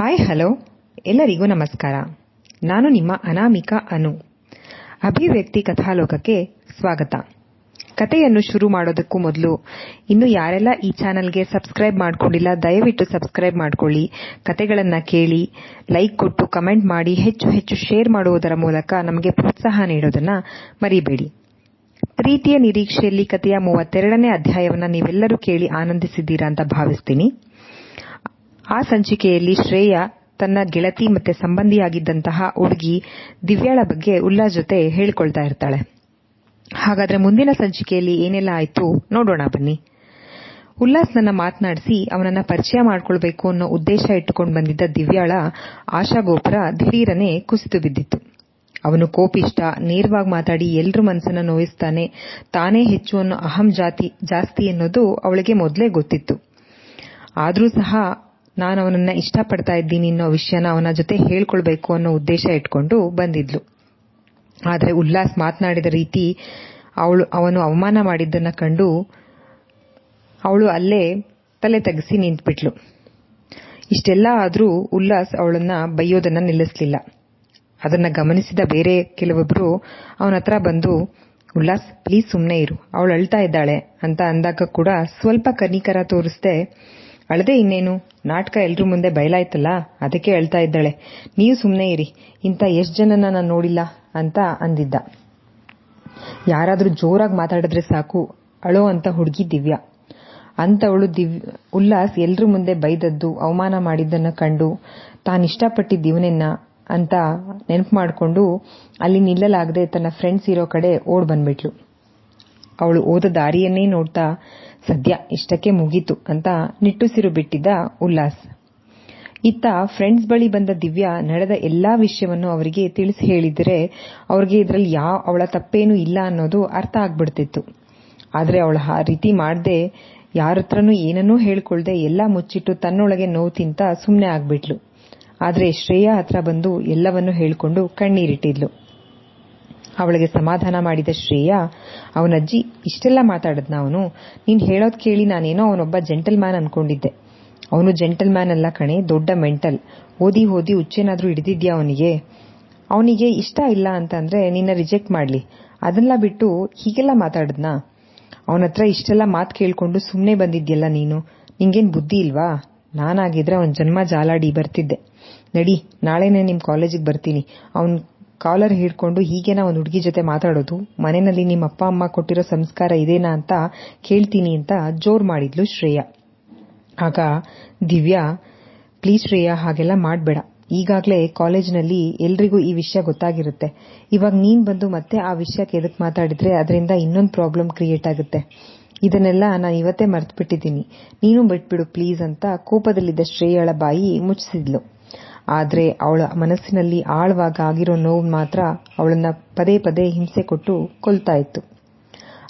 Hi hello ಎಲ್ಲರಿಗೂ ನಮಸ್ಕಾರ. ನಾನು ನಿಮ್ಮ ಅನಾಮಿಕಾ ಅನು. ಅಭಿವ್ಯಕ್ತಿ ಕಥಾಲೋಕಕ್ಕೆ ಸ್ವಾಗತ. ಕಥೆಯನ್ನು ಶುರು ಮಾಡೋದಕ್ಕೂ ಮೊದಲು ಇನ್ನು ಯಾರೆಲ್ಲ ಈ ಚಾನೆಲ್ಗೆ ಸಬ್ಸ್ಕ್ರೈಬ್ ಮಾಡ್ಕೊಂಡಿಲ್ಲ, ದಯವಿಟ್ಟು ಸಬ್ಸ್ಕ್ರೈಬ್ ಮಾಡ್ಕೊಳ್ಳಿ. ಕತೆಗಳನ್ನು ಕೇಳಿ, ಲೈಕ್ ಕೊಟ್ಟು, ಕಮೆಂಟ್ ಮಾಡಿ, ಹೆಚ್ಚು ಹೆಚ್ಚು ಶೇರ್ ಮಾಡುವುದರ ಮೂಲಕ ನಮಗೆ ಪ್ರೋತ್ಸಾಹ ನೀಡೋದನ್ನ ಮರಿಬೇಡಿ. ಪ್ರೀತಿಯ ನಿರೀಕ್ಷೆಯಲ್ಲಿ ಕಥೆಯ ಮೂವತ್ತೆರಡನೇ ಅಧ್ಯಾಯವನ್ನ ನೀವೆಲ್ಲರೂ ಕೇಳಿ ಆನಂದಿಸಿದ್ದೀರಾ ಅಂತ ಭಾವಿಸ್ತೀನಿ. ಆ ಸಂಚಿಕೆಯಲ್ಲಿ ಶ್ರೇಯ ತನ್ನ ಗೆಳತಿ ಮತ್ತೆ ಸಂಬಂಧಿಯಾಗಿದ್ದಂತಹ ಹುಡುಗಿ ದಿವ್ಯಾಳ ಬಗ್ಗೆ ಉಲ್ಲಾ ಜೊತೆ ಹೇಳಿಕೊಳ್ತಾ ಇರ್ತಾಳೆ. ಹಾಗಾದ್ರೆ ಮುಂದಿನ ಸಂಚಿಕೆಯಲ್ಲಿ ಏನೆಲ್ಲ ಆಯ್ತು ನೋಡೋಣ ಬನ್ನಿ. ಉಲ್ಲಾಸ್ ನನ್ನ ಮಾತನಾಡಿಸಿ ಅವನನ್ನ ಪರಿಚಯ ಮಾಡಿಕೊಳ್ಬೇಕು ಅನ್ನೋ ಉದ್ದೇಶ ಇಟ್ಟುಕೊಂಡು ಬಂದಿದ್ದ ದಿವ್ಯಾಳ ಆಶಾಗೋಪುರ ದಿಢೀರನೆ ಕುಸಿದು ಬಿದ್ದಿತ್ತು. ಅವನು ಕೋಪಿಷ್ಟ, ನೇರವಾಗಿ ಮಾತಾಡಿ ಎಲ್ಲರೂ ಮನಸ್ಸನ್ನ ನೋಯಿಸ್ತಾನೆ, ತಾನೇ ಹೆಚ್ಚು ಅನ್ನೋ ಅಹಂ ಜಾತಿ, ಜಾಸ್ತಿ ಅನ್ನೋದು ಅವಳಿಗೆ ಮೊದಲೇ ಗೊತ್ತಿತ್ತು. ಆದರೂ ಸಹ ನಾನು ಅವನನ್ನ ಇಷ್ಟಪಡ್ತಾ ಇದ್ದೀನಿ ಅನ್ನೋ ವಿಷಯನ ಅವನ ಜೊತೆ ಹೇಳ್ಕೊಳ್ಬೇಕು ಅನ್ನೋ ಉದ್ದೇಶ ಇಟ್ಕೊಂಡು ಬಂದಿದ್ಲು. ಆದರೆ ಉಲ್ಲಾಸ್ ಮಾತನಾಡಿದ ರೀತಿ ಅವಳು, ಅವನು ಅವಮಾನ ಮಾಡಿದ್ದನ್ನ ಕಂಡು ಅವಳು ಅಲ್ಲೇ ತಲೆ ತಗ್ಸಿ ನಿಂತ್ಬಿಟ್ಲು. ಇಷ್ಟೆಲ್ಲ ಆದರೂ ಉಲ್ಲಾಸ್ ಅವಳನ್ನ ಬೈಯೋದನ್ನ ನಿಲ್ಲಿಸಲಿಲ್ಲ. ಅದನ್ನ ಗಮನಿಸಿದ ಬೇರೆ ಕೆಲವೊಬ್ರು ಅವನ ಹತ್ರ ಬಂದು, ಉಲ್ಲಾಸ್ ಪ್ಲೀಸ್ ಸುಮ್ಮನೆ ಇರು. ಅವಳು ಅಳ್ತಾ ಇದ್ದಾಳೆ ಅಂತ ಅಂದಾಗ ಕೂಡ ಸ್ವಲ್ಪ ಕನಿಕರ ತೋರಿಸ್ದೆ ಅಳದೆ ಇನ್ನೇನು? ನಾಟಕ ಎಲ್ರ ಮುಂದೆ ಬಯಲಾಯ್ತಲ್ಲ ಅದಕ್ಕೆ ಹೇಳ್ತಾ ಇದ್ದಾಳೆ. ನೀವು ಸುಮ್ಮನೆ ಇರಿ, ಇಂಥ ಎಷ್ಟು ಜನನ ನಾನು ನೋಡಿಲ್ಲ ಅಂತ ಅಂದಿದ್ದ. ಯಾರಾದರೂ ಜೋರಾಗಿ ಮಾತಾಡಿದ್ರೆ ಸಾಕು, ಅಳೋ ಅಂತ ಹುಡುಗಿ ದಿವ್ಯಾ. ಅಂತವಳು ದಿವ್, ಉಲ್ಲಾಸ್ ಎಲ್ರ ಮುಂದೆ ಬೈದದ್ದು, ಅವಮಾನ ಮಾಡಿದ್ದನ್ನ ಕಂಡು ತಾನಿಷ್ಟಪಟ್ಟಿದ್ದ ಇವನನ್ನ ಅಂತ ನೆನಪು ಮಾಡಿಕೊಂಡು, ಅಲ್ಲಿ ನಿಲ್ಲಲಾಗದೆ ತನ್ನ ಫ್ರೆಂಡ್ಸ್ ಇರೋ ಕಡೆ ಓಡ್ ಬಂದ್ಬಿಟ್ಲು. ಅವಳು ಓದ ದಾರಿಯನ್ನೇ ನೋಡ್ತಾ, ಸದ್ಯ ಇಷ್ಟಕ್ಕೆ ಮುಗೀತು ಅಂತ ನಿಟ್ಟುಸಿರು ಬಿಟ್ಟಿದ್ದ ಉಲ್ಲಾಸ್. ಇತ್ತ ಫ್ರೆಂಡ್ಸ್ ಬಳಿ ಬಂದ ದಿವ್ಯಾ ನಡೆದ ಎಲ್ಲಾ ವಿಷಯವನ್ನು ಅವರಿಗೆ ತಿಳಿಸಿ ಹೇಳಿದರೆ, ಅವ್ರಿಗೆ ಇದ್ರಲ್ಲಿ ಯಾವ ಅವಳ ತಪ್ಪೇನೂ ಇಲ್ಲ ಅನ್ನೋದು ಅರ್ಥ ಆಗ್ಬಿಡ್ತಿತ್ತು. ಆದ್ರೆ ಅವಳು ಆ ರೀತಿ ಮಾಡದೆ, ಯಾರತ್ರನೂ ಏನನ್ನೂ ಹೇಳ್ಕೊಳ್ದೆ ಎಲ್ಲ ಮುಚ್ಚಿಟ್ಟು ತನ್ನೊಳಗೆ ನೋವು ತಿಂತ ಸುಮ್ಮನೆ ಆಗ್ಬಿಟ್ಲು. ಆದ್ರೆ ಶ್ರೇಯಾ ಹತ್ರ ಬಂದು ಎಲ್ಲವನ್ನೂ ಹೇಳಿಕೊಂಡು ಕಣ್ಣೀರಿಟ್ಟಿದ್ಲು. ಅವಳಿಗೆ ಸಮಾಧಾನ ಮಾಡಿದ ಶ್ರೇಯಾ ಅವನಜ್ಜಿ ಇಷ್ಟೆಲ್ಲ ಮಾತಾಡದ್ನ ಅವನು? ನೀನ್ ಹೇಳೋದ್ ಕೇಳಿ ನಾನೇನೋ ಅವನೊಬ್ಬ ಜೆಂಟಲ್ ಮ್ಯಾನ್ ಅನ್ಕೊಂಡಿದ್ದೆ. ಅವನು ಜೆಂಟಲ್ ಮ್ಯಾನ್ ಅಲ್ಲ ಕಣೆ, ದೊಡ್ಡ ಮೆಂಟಲ್. ಓದಿ ಓದಿ ಹುಚ್ಚೇನಾದ್ರೂ ಹಿಡಿದಿದ್ಯಾ ಅವನಿಗೆ? ಅವನಿಗೆ ಇಷ್ಟ ಇಲ್ಲ ಅಂತಂದ್ರೆ ನಿನ್ನ ರಿಜೆಕ್ಟ್ ಮಾಡ್ಲಿ. ಅದನ್ನ ಬಿಟ್ಟು ಹೀಗೆಲ್ಲ ಮಾತಾಡದ್ನ? ಅವನ ಹತ್ರ ಇಷ್ಟೆಲ್ಲ ಮಾತು ಕೇಳ್ಕೊಂಡು ಸುಮ್ನೆ ಬಂದಿದ್ಯಲ್ಲ ನೀನು? ನಿಂಗೇನ್ ಬುದ್ಧಿ ಇಲ್ವಾ? ನಾನಾಗಿದ್ರೆ ಅವನ್ ಜನ್ಮ ಜಾಲಾಡಿ ಬರ್ತಿದ್ದೆ. ನಡಿ, ನಾಳೆನೆ ನಿಮ್ ಕಾಲೇಜಿಗೆ ಬರ್ತೀನಿ. ಅವನ್ ಕಾಲರ್ ಹಿಡ್ಕೊಂಡು ಹೀಗೇನಾ ಒಂದು ಹುಡುಗಿ ಜೊತೆ ಮಾತಾಡೋದು, ಮನೆಯಲ್ಲಿ ನಿಮ್ಮ ಅಪ್ಪ ಅಮ್ಮ ಕೊಟ್ಟಿರೋ ಸಂಸ್ಕಾರ ಇದೇನಾ ಅಂತ ಕೇಳ್ತೀನಿ ಅಂತ ಜೋರ್ ಮಾಡಿದ್ಲು ಶ್ರೇಯಾ. ಆಗ ದಿವ್ಯಾ, ಪ್ಲೀಸ್ ಶ್ರೇಯಾ, ಹಾಗೆಲ್ಲ ಮಾಡಬೇಡ. ಈಗಾಗಲೇ ಕಾಲೇಜ್ನಲ್ಲಿ ಎಲ್ರಿಗೂ ಈ ವಿಷಯ ಗೊತ್ತಾಗಿರುತ್ತೆ. ಇವಾಗ ನೀನ್ ಬಂದು ಮತ್ತೆ ಆ ವಿಷಯಕ್ಕೆ ಎದಕ್ ಮಾತಾಡಿದ್ರೆ ಅದರಿಂದ ಇನ್ನೊಂದು ಪ್ರಾಬ್ಲಮ್ ಕ್ರಿಯೇಟ್ ಆಗುತ್ತೆ. ಇದನ್ನೆಲ್ಲ ನಾನು ಇವತ್ತೇ ಮರ್ತ್ಬಿಟ್ಟಿದ್ದೀನಿ. ನೀನು ಬಿಟ್ಬಿಡು ಪ್ಲೀಸ್ ಅಂತ ಕೋಪದಲ್ಲಿದ್ದ ಶ್ರೇಯಳ ಬಾಯಿ ಮುಚ್ಚಿಸಿದ್ಲು ಆದ್ರೆ ಅವಳ ಮನಸ್ಸಿನಲ್ಲಿ ಆಳವಾಗ ಆಗಿರೋ ನೋವು ಮಾತ್ರ ಅವಳನ್ನ ಪದೇ ಪದೇ ಹಿಂಸೆ ಕೊಟ್ಟು ಕೊಲ್ತಾ ಇತ್ತು.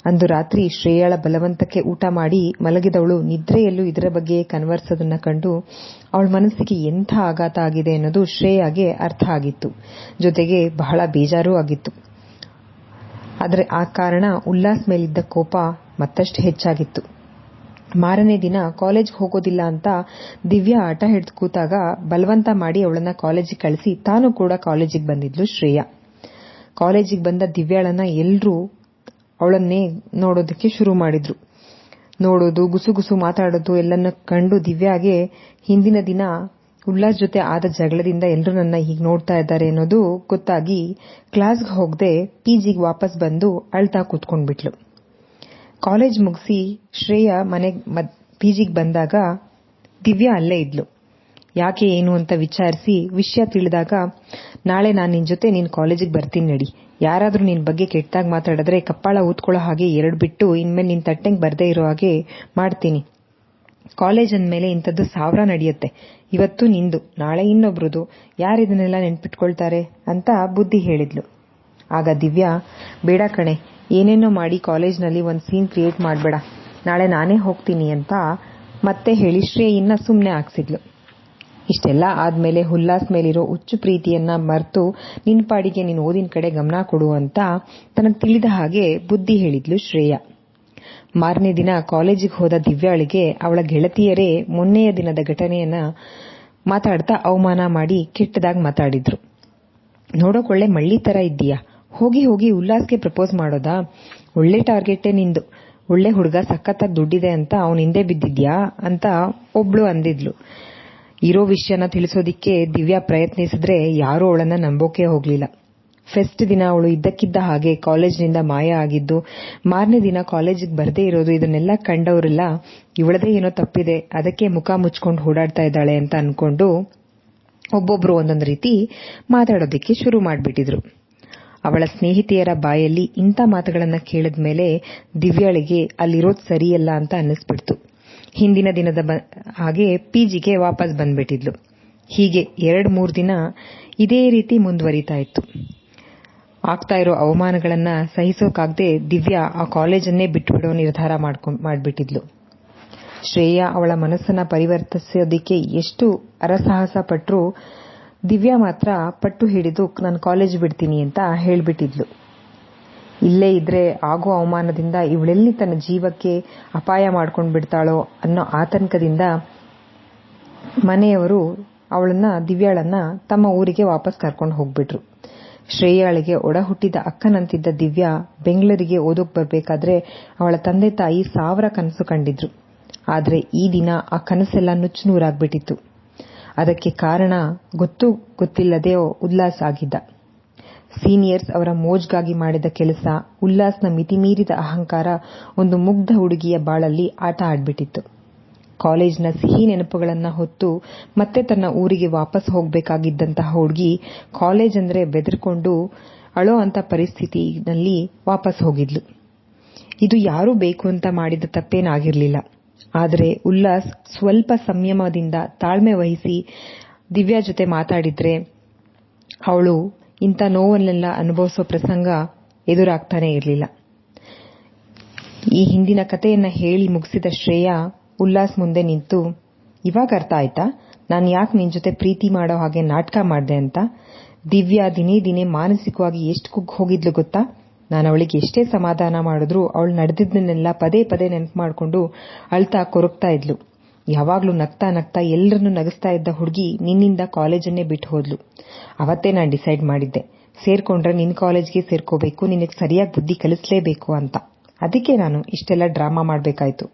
ಅಂದು ರಾತ್ರಿ ಶ್ರೇಯಾಳ ಬಲವಂತಕ್ಕೆ ಊಟ ಮಾಡಿ ಮಲಗಿದವಳು ನಿದ್ರೆಯಲ್ಲೂ ಇದರ ಬಗ್ಗೆ ಕನ್ವರ್ಸೋದನ್ನ ಕಂಡು ಅವಳ ಮನಸ್ಸಿಗೆ ಎಂಥ ಆಘಾತ ಆಗಿದೆ ಅನ್ನೋದು ಶ್ರೇಯಾಗೆ ಅರ್ಥ ಆಗಿತ್ತು. ಜೊತೆಗೆ ಬಹಳ ಬೇಜಾರೂ ಆಗಿತ್ತು. ಆದರೆ ಆ ಕಾರಣ ಉಲ್ಲಾಸ್ ಮೇಲಿದ್ದ ಕೋಪ ಮತ್ತಷ್ಟು ಹೆಚ್ಚಾಗಿತ್ತು. ಮಾರನೇ ದಿನ ಕಾಲೇಜ್ಗೆ ಹೋಗೋದಿಲ್ಲ ಅಂತ ದಿವ್ಯಾ ಆಟ ಹಿಡಿದು ಕೂತಾಗ ಬಲವಂತ ಮಾಡಿ ಅವಳನ್ನ ಕಾಲೇಜಿಗೆ ಕಳಿಸಿ ತಾನು ಕೂಡ ಕಾಲೇಜಿಗೆ ಬಂದಿದ್ಲು ಶ್ರೇಯಾ. ಕಾಲೇಜಿಗೆ ಬಂದ ದಿವ್ಯಾಳನ್ನ ಎಲ್ಲರೂ ಅವಳನ್ನೇ ನೋಡೋದಕ್ಕೆ ಶುರು ಮಾಡಿದ್ರು. ನೋಡೋದು ಗುಸುಗುಸು ಮಾತಾಡೋದು ಎಲ್ಲನ್ನ ಕಂಡು ದಿವ್ಯಾಗೆ ಹಿಂದಿನ ದಿನ ಉಲ್ಲಾಸ್ ಜೊತೆ ಆದ ಜಗಳದಿಂದ ಎಲ್ಲರೂ ನನ್ನ ಹೀಗೆ ನೋಡ್ತಾ ಇದ್ದಾರೆ ಅನ್ನೋದು ಗೊತ್ತಾಗಿ ಕ್ಲಾಸ್ಗೆ ಹೋಗದೆ ಪಿಜಿಗೆ ವಾಪಸ್ ಬಂದು ಅಳ್ತಾ ಕೂತ್ಕೊಂಡ್ಬಿಟ್ಲು. ಕಾಲೇಜ್ ಮುಗಿಸಿ ಶ್ರೇಯಾ ಮನೆ ಪಿಜಿಗೆ ಬಂದಾಗ ದಿವ್ಯಾ ಅಲ್ಲೇ ಇದ್ಲು. ಯಾಕೆ ಏನು ಅಂತ ವಿಚಾರಿಸಿ ವಿಷಯ ತಿಳಿದಾಗ, ನಾಳೆ ನಾನು ನಿನ್ನ ಜೊತೆ ನಿನ್ನ ಕಾಲೇಜಿಗೆ ಬರ್ತೀನಿ ನಡಿ. ಯಾರಾದರೂ ನಿನ್ನ ಬಗ್ಗೆ ಕೆಟ್ಟದಾಗ ಮಾತಾಡಿದ್ರೆ ಕಪ್ಪಾಳ ಊದ್ಕೊಳ್ಳೋ ಹಾಗೆ ಎರಡು ಬಿಟ್ಟು ಇನ್ಮೇಲೆ ನಿನ್ನ ತಟ್ಟೆಂಗ್ ಬರ್ದೇ ಇರೋ ಹಾಗೆ ಮಾಡ್ತೀನಿ. ಕಾಲೇಜ್ ಅಂದಮೇಲೆ ಇಂಥದ್ದು ಸಾವಿರ ನಡೆಯುತ್ತೆ. ಇವತ್ತು ನಿಂದು, ನಾಳೆ ಇನ್ನೊಬ್ರದು. ಯಾರಿದನ್ನೆಲ್ಲ ನೆನ್ಪಿಟ್ಕೊಳ್ತಾರೆ? ಅಂತ ಬುದ್ಧಿ ಹೇಳಿದ್ಲು. ಆಗ ದಿವ್ಯಾ, ಬೇಡ ಕಣೆ. ಏನೇನೋ ಮಾಡಿ ಕಾಲೇಜ್ನಲ್ಲಿ ಒಂದು ಸೀನ್ ಕ್ರಿಯೇಟ್ ಮಾಡಬೇಡ. ನಾಳೆ ನಾನೇ ಹೋಗ್ತೀನಿ ಅಂತ ಮತ್ತೆ ಹೇಳಿ ಶ್ರೇಯನ್ನ ಸುಮ್ಮನೆ ಹಾಕ್ಸಿದ್ಲು. ಇಷ್ಟೆಲ್ಲ ಆದ್ಮೇಲೆ ಹುಲ್ಲಾಸ್ ಮೇಲಿರೋ ಹುಚ್ಚು ಪ್ರೀತಿಯನ್ನ ಮರೆತು ನಿನ್ ಪಾಡಿಗೆ ನೀನು ಓದಿನ ಕಡೆ ಗಮನ ಕೊಡು ಅಂತ ತನಗೆ ತಿಳಿದ ಹಾಗೆ ಬುದ್ಧಿ ಹೇಳಿದ್ಲು ಶ್ರೇಯಾ. ಮಾರನೇ ದಿನ ಕಾಲೇಜಿಗೆ ಹೋದ ದಿವ್ಯಾಳಿಗೆ ಅವಳ ಗೆಳತಿಯರೇ ಮೊನ್ನೆಯ ದಿನದ ಘಟನೆಯನ್ನ ಮಾತಾಡ್ತಾ ಅವಮಾನ ಮಾಡಿ ಕೆಟ್ಟದಾಗಿ ಮಾತಾಡಿದ್ರು. ನೋಡೋಕೊಳ್ಳೆ ಮಳ್ಳಿ ತರ ಇದ್ದೀಯಾ? ಹೋಗಿ ಹೋಗಿ ಉಲ್ಲಾಸ್ಗೆ ಪ್ರಪೋಸ್ ಮಾಡೋದಾ? ಒಳ್ಳೆ ಟಾರ್ಗೆಟೇ ನಿಂದು. ಒಳ್ಳೆ ಹುಡುಗ ಸಖತ್ತಾಗಿ ದುಡ್ಡಿದೆ ಅಂತ ಅವನ ಹಿಂದೆ ಬಿದ್ದಿದ್ಯಾ ಅಂತ ಒಬ್ಳು ಅಂದಿದ್ಲು. ಇರೋ ವಿಷಯನ ತಿಳಿಸೋದಿಕ್ಕೆ ದಿವ್ಯಾ ಪ್ರಯತ್ನಿಸಿದ್ರೆ ಯಾರೂ ಅವಳನ್ನ ನಂಬೋಕೆ ಹೋಗ್ಲಿಲ್ಲ. ಫೆಸ್ಟ್ ದಿನ ಅವಳು ಇದ್ದಕ್ಕಿದ್ದ ಹಾಗೆ ಕಾಲೇಜ್ನಿಂದ ಮಾಯ ಆಗಿದ್ದು, ಮಾರನೇ ದಿನ ಕಾಲೇಜಿಗೆ ಬರದೇ ಇರೋದು ಇದನ್ನೆಲ್ಲ ಕಂಡವರೆಲ್ಲ, ಇವಳದೇ ಏನೋ ತಪ್ಪಿದೆ, ಅದಕ್ಕೆ ಮುಖ ಮುಚ್ಕೊಂಡು ಓಡಾಡ್ತಾ ಇದ್ದಾಳೆ ಅಂತ ಅನ್ಕೊಂಡು ಒಬ್ಬೊಬ್ರು ಒಂದೊಂದು ರೀತಿ ಮಾತಾಡೋದಿಕ್ಕೆ ಶುರು ಮಾಡ್ಬಿಟ್ಟಿದ್ರು. ಅವಳ ಸ್ನೇಹಿತೆಯರ ಬಾಯಲ್ಲಿ ಇಂಥ ಮಾತುಗಳನ್ನು ಕೇಳಿದ ಮೇಲೆ ದಿವ್ಯಾಳಿಗೆ ಅಲ್ಲಿರೋದು ಸರಿಯಲ್ಲ ಅಂತ ಅನ್ನಿಸ್ಬಿಡ್ತು. ಹಿಂದಿನ ದಿನದ ಹಾಗೆ ಪಿಜಿಗೆ ವಾಪಸ್ ಬಂದ್ಬಿಟ್ಟಿದ್ಲು. ಹೀಗೆ ಎರಡ್ ಮೂರ್ ದಿನ ಇದೇ ರೀತಿ ಮುಂದುವರಿತಾ ಇತ್ತು. ಆಗ್ತಾ ಇರೋ ಅವಮಾನಗಳನ್ನ ಸಹಿಸೋಕಾಗ್ದೆ ದಿವ್ಯಾ ಆ ಕಾಲೇಜನ್ನೇ ಬಿಟ್ಬಿಡೋ ನಿರ್ಧಾರ ಮಾಡ್ಬಿಟ್ಟಿದ್ಲು. ಶ್ರೇಯಾ ಅವಳ ಮನಸ್ಸನ್ನ ಪರಿವರ್ತಿಸೋದಿಕ್ಕೆ ಎಷ್ಟು ಅರಸಾಹಸ ಪಟ್ರೂ ದಿವ್ಯಾ ಮಾತ್ರ ಪಟ್ಟು ಹಿಡಿದು ನಾನು ಕಾಲೇಜ್ ಬಿಡ್ತೀನಿ ಅಂತ ಹೇಳಿಬಿಟ್ಟಿದ್ಲು. ಇಲ್ಲೇ ಇದ್ರೆ ಆಗೋ ಅವಮಾನದಿಂದ ಇವಳೆಲ್ಲಿ ತನ್ನ ಜೀವಕ್ಕೆ ಅಪಾಯ ಮಾಡ್ಕೊಂಡು ಬಿಡ್ತಾಳೋ ಅನ್ನೋ ಆತಂಕದಿಂದ ಮನೆಯವರು ಅವಳನ್ನ, ದಿವ್ಯಾಳನ್ನ ತಮ್ಮ ಊರಿಗೆ ವಾಪಸ್ ಕರ್ಕೊಂಡು ಹೋಗ್ಬಿಟ್ರು. ಶ್ರೇಯಾಳಿಗೆ ಒಡ ಹುಟ್ಟಿದ ಅಕ್ಕನಂತಿದ್ದ ದಿವ್ಯಾ ಬೆಂಗಳೂರಿಗೆ ಓದೋಕ್ ಬರಬೇಕಾದ್ರೆ ಅವಳ ತಂದೆ ತಾಯಿ ಸಾವಿರ ಕನಸು ಕಂಡಿದ್ರು. ಆದ್ರೆ ಈ ದಿನ ಆ ಕನಸೆಲ್ಲ ನುಚ್ಚುನೂರಾಗ್ಬಿಟ್ಟಿತ್ತು ಅದಕ್ಕೆ ಕಾರಣ ಗೊತ್ತು ಗೊತ್ತಿಲ್ಲದೆ ಉಲ್ಲಾಸ್ ಆಗಿದ್ದ. ಸೀನಿಯರ್ಸ್ ಅವರ ಮೋಜ್ಗಾಗಿ ಮಾಡಿದ ಕೆಲಸ, ಉಲ್ಲಾಸ್ನ ಮಿತಿಮೀರಿದ ಅಹಂಕಾರ ಒಂದು ಮುಗ್ಧ ಹುಡುಗಿಯ ಬಾಳಲ್ಲಿ ಆಟ ಆಡ್ಬಿಟ್ಟಿತ್ತು. ಕಾಲೇಜ್ನ ಸಿಹಿ ನೆನಪುಗಳನ್ನ ಹೊತ್ತು ಮತ್ತೆ ತನ್ನ ಊರಿಗೆ ವಾಪಸ್ ಹೋಗಬೇಕಾಗಿದ್ದಂತಹ ಹುಡುಗಿ ಕಾಲೇಜ್ ಅಂದ್ರೆ ಬೆದರ್ಕೊಂಡು ಅಳೋ ಅಂತ ಪರಿಸ್ಥಿತಿನಲ್ಲಿ ವಾಪಸ್ ಹೋಗಿದ್ಲು. ಇದು ಯಾರೂ ಬೇಕು ಅಂತ ಮಾಡಿದ ತಪ್ಪೇನಾಗಿರ್ಲಿಲ್ಲ. ಆದರೆ ಉಲ್ಲಾಸ್ ಸ್ವಲ್ಪ ಸಂಯಮದಿಂದ ತಾಳ್ಮೆ ವಹಿಸಿ ದಿವ್ಯಾ ಜೊತೆ ಮಾತಾಡಿದ್ರೆ ಅವಳು ಇಂಥ ನೋವನ್ನೆಲ್ಲ ಅನುಭವಿಸೋ ಪ್ರಸಂಗ ಎದುರಾಗ್ತಾನೆ ಇರಲಿಲ್ಲ. ಈ ಹಿಂದಿನ ಕಥೆಯನ್ನ ಹೇಳಿ ಮುಗಿಸಿದ ಶ್ರೇಯಾ ಉಲ್ಲಾಸ್ ಮುಂದೆ ನಿಂತು, ಇವಾಗ ಅರ್ಥ ಆಯ್ತಾ? ನಾನು ಯಾಕೆ ನಿನ್ ಜೊತೆ ಪ್ರೀತಿ ಮಾಡೋ ಹಾಗೆ ನಾಟಕ ಮಾಡ್ದೆ ಅಂತ? ದಿವ್ಯಾ ದಿನೇ ದಿನೇ ಮಾನಸಿಕವಾಗಿ ಎಷ್ಟು ಕುಗ್ಗ್ ಹೋಗಿದ್ಲು ಗೊತ್ತಾ? ನಾನು ಅವಳಿಗೆ ಎಷ್ಟೇ ಸಮಾಧಾನ ಮಾಡಿದ್ರೂ ಅವಳು ನಡೆದಿದ್ದನ್ನೆಲ್ಲ ಪದೇ ಪದೇ ನೆನಪು ಮಾಡಿಕೊಂಡು ಅಳ್ತಾ ಕೊರಗ್ತಾ ಇದ್ಲು. ಯಾವಾಗ್ಲೂ ನಗ್ತಾ ನಗ್ತಾ ಎಲ್ಲರನ್ನೂ ನಗಿಸ್ತಾ ಇದ್ದ ಹುಡುಗಿ ನಿನ್ನಿಂದ ಕಾಲೇಜನ್ನೇ ಬಿಟ್ಟು ಹೋದ್ಲು. ಅವತ್ತೇ ನಾನು ಡಿಸೈಡ್ ಮಾಡಿದ್ದೆ. ಸೇರ್ಕೊಂಡ್ರೆ ನಿನ್ ಕಾಲೇಜ್ಗೆ ಸೇರ್ಕೋಬೇಕು, ನಿನಗೆ ಸರಿಯಾಗಿ ಬುದ್ಧಿ ಕಲಿಸ್ಲೇಬೇಕು ಅಂತ. ಅದಕ್ಕೆ ನಾನು ಇಷ್ಟೆಲ್ಲ ಡ್ರಾಮಾ ಮಾಡಬೇಕಾಯ್ತು.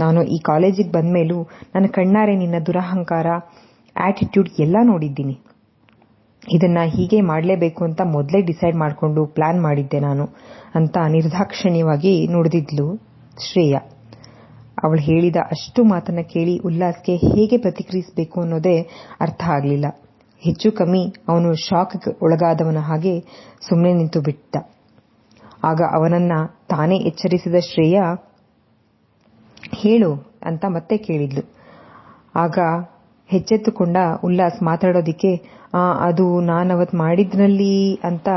ನಾನು ಈ ಕಾಲೇಜಿಗೆ ಬಂದ್ಮೇಲೂ ನನ್ನ ಕಣ್ಣಾರೆ ನಿನ್ನ ದುರಹಂಕಾರ ಆಟಿಟ್ಯೂಡ್ ಎಲ್ಲ ನೋಡಿದ್ದೀನಿ. ಇದನ್ನ ಹೀಗೆ ಮಾಡಲೇಬೇಕು ಅಂತ ಮೊದಲೇ ಡಿಸೈಡ್ ಮಾಡಿಕೊಂಡು ಪ್ಲಾನ್ ಮಾಡಿದ್ದೆ ನಾನು ಅಂತ ನಿರ್ದಾಕ್ಷಿಣ್ಯವಾಗಿ ನುಡಿದಿದ್ಲು ಶ್ರೇಯ. ಅವಳು ಹೇಳಿದ ಅಷ್ಟು ಮಾತನ್ನ ಕೇಳಿ ಉಲ್ಲಾಸ್ಗೆ ಹೇಗೆ ಪ್ರತಿಕ್ರಿಯಿಸಬೇಕು ಅನ್ನೋದೇ ಅರ್ಥ ಆಗಲಿಲ್ಲ. ಹೆಚ್ಚು ಕಮ್ಮಿ ಅವನು ಶಾಕ್ ಒಳಗಾದವನ ಹಾಗೆ ಸುಮ್ಮನೆ ನಿಂತು ಬಿಟ್ಟ. ಆಗ ಅವನನ್ನ ತಾನೇ ಎಚ್ಚರಿಸಿದ ಶ್ರೇಯ, ಹೇಳು ಅಂತ ಮತ್ತೆ ಕೇಳಿದ್ಲು. ಆಗ ಹೆಚ್ಚೆತ್ತುಕೊಂಡ ಉಲ್ಲಾಸ್ ಮಾತಾಡೋದಿಕ್ಕೆ ಅದು ನಾನವತ್ ಮಾಡಿದ್ನಲ್ಲಿ ಅಂತ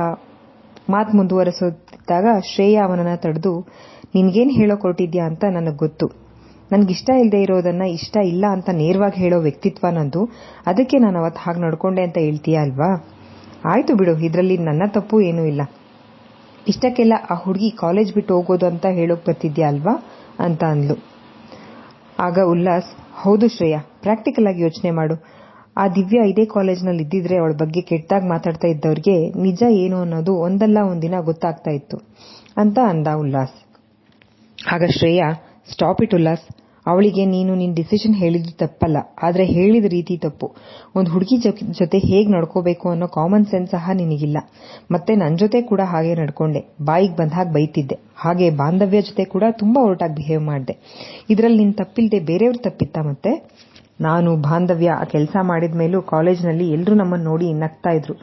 ಮಾತು ಮುಂದುವರೆಸುತ್ತಿದ್ದಾಗ ಶ್ರೇಯಾ ಅವನನ್ನ ತಡೆದು, ನಿನ್ಗೇನ್ ಹೇಳೋಕ್ ಹೊರಟಿದ್ಯಾ ಅಂತ ನನಗೆ ಗೊತ್ತು. ನನ್ಗಿಷ್ಟ ಇಲ್ಲದೆ ಇರೋದನ್ನ ಇಷ್ಟ ಇಲ್ಲ ಅಂತ ನೇರವಾಗಿ ಹೇಳೋ ವ್ಯಕ್ತಿತ್ವ ನಂದು. ಅದಕ್ಕೆ ನಾನು ಅವತ್ತು ಹಾಗೆ ನಡ್ಕೊಂಡೆ ಅಂತ ಹೇಳ್ತೀಯಾ ಅಲ್ವಾ? ಆಯ್ತು ಬಿಡು, ಇದರಲ್ಲಿ ನನ್ನ ತಪ್ಪು ಏನೂ ಇಲ್ಲ. ಇಷ್ಟಕ್ಕೆಲ್ಲ ಆ ಹುಡುಗಿ ಕಾಲೇಜ್ ಬಿಟ್ಟು ಹೋಗೋದು ಅಂತ ಹೇಳೋಕ್ ಬರ್ತಿದ್ಯಾ ಅಲ್ವಾ? ಅಂತ ಅಂದ್ಲು. ಆಗ ಉಲ್ಲಾಸ್, ಹೌದು ಶ್ರೇಯಾ ಪ್ರಾಕ್ಟಿಕಲ್ ಆಗಿ ಯೋಚನೆ ಮಾಡು. ಆ ದಿವ್ಯಾ ಇದೇ ಕಾಲೇಜ್ನಲ್ಲಿ ಇದ್ದಿದ್ರೆ ಅವಳ ಬಗ್ಗೆ ಕೆಟ್ಟದಾಗಿ ಮಾತಾಡ್ತಾ ಇದ್ದವ್ರಿಗೆ ನಿಜ ಏನು ಅನ್ನೋದು ಒಂದಲ್ಲ ಒಂದಿನ ಗೊತ್ತಾಗ್ತಾ ಇತ್ತು ಅಂತ ಅಂದ ಉಲ್ಲಾಸ್. ಆಗ ಶ್ರೇಯಾ ಸ್ಟಾಪ್ ಇಟ್ ಉಲ್ಲಾಸ್. ಅವಳಿಗೆ ನೀನು ನಿನ್ ಡಿಸಿಷನ್ ಹೇಳಿದ್ದು ತಪ್ಪಲ್ಲ. ಆದ್ರೆ ಹೇಳಿದ ರೀತಿ ತಪ್ಪು. ಒಂದು ಹುಡುಗಿ ಜೊತೆ ಹೇಗ್ ನಡ್ಕೋಬೇಕು ಅನ್ನೋ ಕಾಮನ್ ಸೆನ್ಸ್ ಸಹ ನಿನಗಿಲ್ಲ. ಮತ್ತೆ ನನ್ ಜೊತೆ ಕೂಡ ಹಾಗೆ ನಡ್ಕೊಂಡೆ. ಬಾಯಿಗೆ ಬಂದ ಹಾಗೆ ಬೈತಿದ್ದೆ. ಹಾಗೆ ಬಾಂಧವ್ಯ ಜೊತೆ ಕೂಡ ತುಂಬಾ ಒರಟಾಗಿ ಬಿಹೇವ್ ಮಾಡಿದೆ. ಇದ್ರಲ್ಲಿ ನಿನ್ ತಪ್ಪಿಲ್ದೆ ಬೇರೆಯವ್ರ ತಪ್ಪಿತ್ತ ಮತ್ತೆ? ನಾನು ಬಾಂಧವ್ಯ ಆ ಕೆಲಸ ಮಾಡಿದ ಮೇಲೂ ಕಾಲೇಜ್ನಲ್ಲಿ ಎಲ್ಲರೂ ನಮ್ಮನ್ನು ನೋಡಿ ನಗ್ತಾ ಇದ್ರು.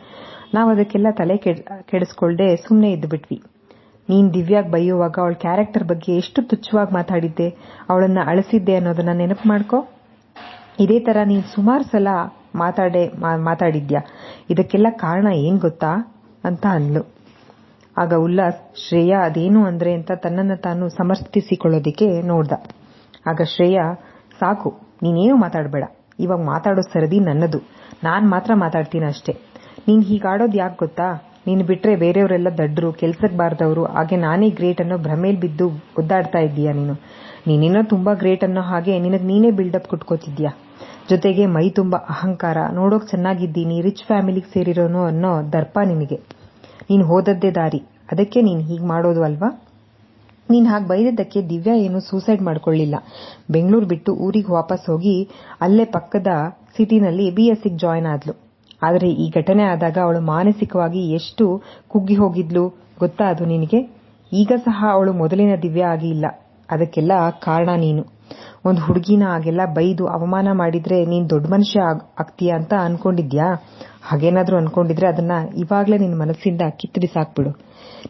ನಾವು ಅದಕ್ಕೆಲ್ಲ ತಲೆ ಕೆಡಿಸ್ಕೊಳ್ದೆ ಸುಮ್ಮನೆ ಇದ್ದು ಬಿಟ್ವಿ ನೀನ್ ದಿವ್ಯಾಗ್ ಬೈಯುವಾಗ ಅವಳ ಕ್ಯಾರೆಕ್ಟರ್ ಬಗ್ಗೆ ಎಷ್ಟು ತುಚ್ಛವಾಗಿ ಮಾತಾಡಿದ್ದೆ, ಅವಳನ್ನ ಅಳಿಸಿದ್ದೆ ಅನ್ನೋದನ್ನ ನೆನಪು ಮಾಡ್ಕೋ. ಇದೇ ತರ ನೀನು ಸುಮಾರು ಸಲ ಮಾತಾಡೆ ಮಾತಾಡಿದ್ಯಾ. ಇದಕ್ಕೆಲ್ಲ ಕಾರಣ ಏನ್ ಗೊತ್ತಾ? ಅಂತ ಅಂದ್ಲು. ಆಗ ಉಲ್ಲಾಸ್, ಶ್ರೇಯಾ ಅದೇನು ಅಂದ್ರೆ ಅಂತ ತನ್ನನ್ನ ತಾನು ಸಮರ್ಥಿಸಿಕೊಳ್ಳೋದಿಕ್ಕೆ ನೋಡ್ದ. ಆಗ ಶ್ರೇಯಾ, ಸಾಕು ನೀನೇನು ಮಾತಾಡಬೇಡ. ಇವಾಗ ಮಾತಾಡೋ ಸರದಿ ನನ್ನದು. ನಾನು ಮಾತ್ರ ಮಾತಾಡ್ತೀನಿ ಅಷ್ಟೇ. ನೀನ್ ಹೀಗಾಡೋದು ಯಾಕೆ ಗೊತ್ತಾ? ನೀನು ಬಿಟ್ರೆ ಬೇರೆಯವರೆಲ್ಲ ದಡ್ಡರು ಕೆಲ್ಸಕ್ಕೆ ಬಾರದವರು, ಹಾಗೆ ನಾನೇ ಗ್ರೇಟ್ ಅನ್ನೋ ಭ್ರಮೇಲ್ ಬಿದ್ದು ಒದ್ದಾಡ್ತಾ ಇದ್ದೀಯಾ ನೀನು? ನೀನೇನೋ ತುಂಬಾ ಗ್ರೇಟ್ ಅನ್ನೋ ಹಾಗೆ ನಿನಗೆ ನೀನೇ ಬಿಲ್ಡಪ್ ಕೊಟ್ಕೋತಿದ್ಯಾ? ಜೊತೆಗೆ ಮೈ ತುಂಬ ಅಹಂಕಾರ, ನೋಡೋಕೆ ಚೆನ್ನಾಗಿದ್ದೀನಿ, ರಿಚ್ ಫ್ಯಾಮಿಲಿಗೆ ಸೇರಿರೋನು ಅನ್ನೋ ದರ್ಪ ನಿನಗೆ ನೀನು ಹೋದದ್ದೇ ದಾರಿ. ಅದಕ್ಕೆ ನೀನು ಹೀಗೆ ಮಾಡೋದು ಅಲ್ವಾ? ನೀನು ಹಾಗೆ ಬೈದಿದ್ದಕ್ಕೆ ದಿವ್ಯಾ ಏನು ಸೂಸೈಡ್ ಮಾಡ್ಕೊಳ್ಳಿಲ್ಲ. ಬೆಂಗಳೂರು ಬಿಟ್ಟು ಊರಿಗೆ ವಾಪಸ್ ಹೋಗಿ ಅಲ್ಲೇ ಪಕ್ಕದ ಸಿಟಿನಲ್ಲಿ ಬಿ ಸಿಗೆ ಜಾಯ್ನ್ ಆದ್ಲು. ಆದರೆ ಈ ಘಟನೆ ಆದಾಗ ಅವಳು ಮಾನಸಿಕವಾಗಿ ಎಷ್ಟು ಕುಗ್ಗಿ ಹೋಗಿದ್ಲು ಗೊತ್ತಾ ಅದು ನಿನಗೆ? ಈಗ ಸಹ ಅವಳು ಮೊದಲಿನ ದಿವ್ಯಾ ಆಗಿ ಇಲ್ಲ. ಅದಕ್ಕೆಲ್ಲ ಕಾರಣ ನೀನು. ಒಂದು ಹುಡುಗಿನ ಹಾಗೆಲ್ಲ ಬೈದು ಅವಮಾನ ಮಾಡಿದ್ರೆ ನೀನ್ ದೊಡ್ಡ ಮನುಷ್ಯ ಆಗ್ತೀಯ ಅಂತ ಅನ್ಕೊಂಡಿದ್ಯಾ? ಹಾಗೇನಾದ್ರೂ ಅನ್ಕೊಂಡಿದ್ರೆ ಅದನ್ನ ಇವಾಗ್ಲೇ ನಿನ್ನ ಮನಸ್ಸಿಂದ ಕಿತ್ತು ಬಿಸಾಕ್ಬಿಡು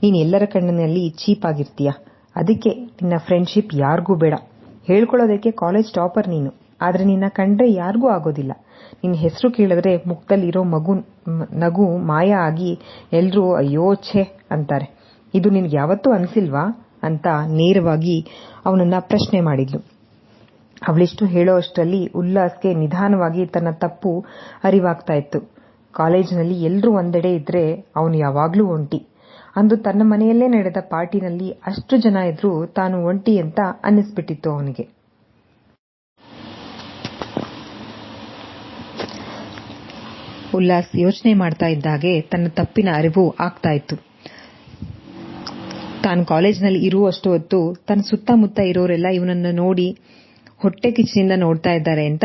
ನೀನ್ ಎಲ್ಲರ ಕಣ್ಣಿನಲ್ಲಿ ಚೀಪ್ ಆಗಿರ್ತೀಯ? ಅದಕ್ಕೆ ನಿನ್ನ ಫ್ರೆಂಡ್ಶಿಪ್ ಯಾರಿಗೂ ಬೇಡ. ಹೇಳ್ಕೊಳ್ಳೋದಕ್ಕೆ ಕಾಲೇಜ್ ಟಾಪರ್ ನೀನು. ಆದ್ರೆ ನಿನ್ನ ಕಂಡ್ರೆ ಯಾರಿಗೂ ಆಗೋದಿಲ್ಲ. ನಿನ್ನ ಹೆಸರು ಕೇಳಿದ್ರೆ ಮುಖದಲ್ಲಿರೋ ಮಗು ನಗು ಮಾಯ ಆಗಿ ಎಲ್ರೂ ಅಯ್ಯೋ ಛೆ ಅಂತಾರೆ. ಇದು ನಿನ್ಗೆ ಯಾವತ್ತೂ ಅನ್ಸಿಲ್ವಾ ಅಂತ ನೇರವಾಗಿ ಅವನನ್ನ ಪ್ರಶ್ನೆ ಮಾಡಿದ್ಲು. ಅವಳಿಷ್ಟು ಹೇಳೋ ಅಷ್ಟರಲ್ಲಿ ಉಲ್ಲಾಸ್ಗೆ ನಿಧಾನವಾಗಿ ತನ್ನ ತಪ್ಪು ಅರಿವಾಗ್ತಾ ಇತ್ತು. ಕಾಲೇಜಿನಲ್ಲಿ ಎಲ್ಲರೂ ಒಂದೆಡೆ ಇದ್ರೆ ಅವನು ಯಾವಾಗ್ಲೂ ಒಂಟಿ. ಅಂದು ತನ್ನ ಮನೆಯಲ್ಲೇ ನಡೆದ ಪಾರ್ಟಿನಲ್ಲಿ ಅಷ್ಟು ಜನ ಇದ್ರೂ ತಾನು ಒಂಟಿ ಅಂತ ಅನ್ನಿಸ್ಬಿಟ್ಟಿತ್ತು ಅವನಿಗೆ. ಉಲ್ಲಾಸ್ ಯೋಚನೆ ಮಾಡ್ತಾ ಇದ್ದಾಗೆ ತನ್ನ ತಪ್ಪಿನ ಅರಿವು ಆಗ್ತಾ ಇತ್ತು. ತಾನು ಕಾಲೇಜ್ನಲ್ಲಿ ಇರುವಷ್ಟು ಹೊತ್ತು ತನ್ನ ಸುತ್ತಮುತ್ತ ಇರೋರೆಲ್ಲ ಇವನನ್ನ ನೋಡಿ ಹೊಟ್ಟೆ ಕಿಚ್ಚಿನಿಂದ ನೋಡ್ತಾ ಇದ್ದಾರೆ ಅಂತ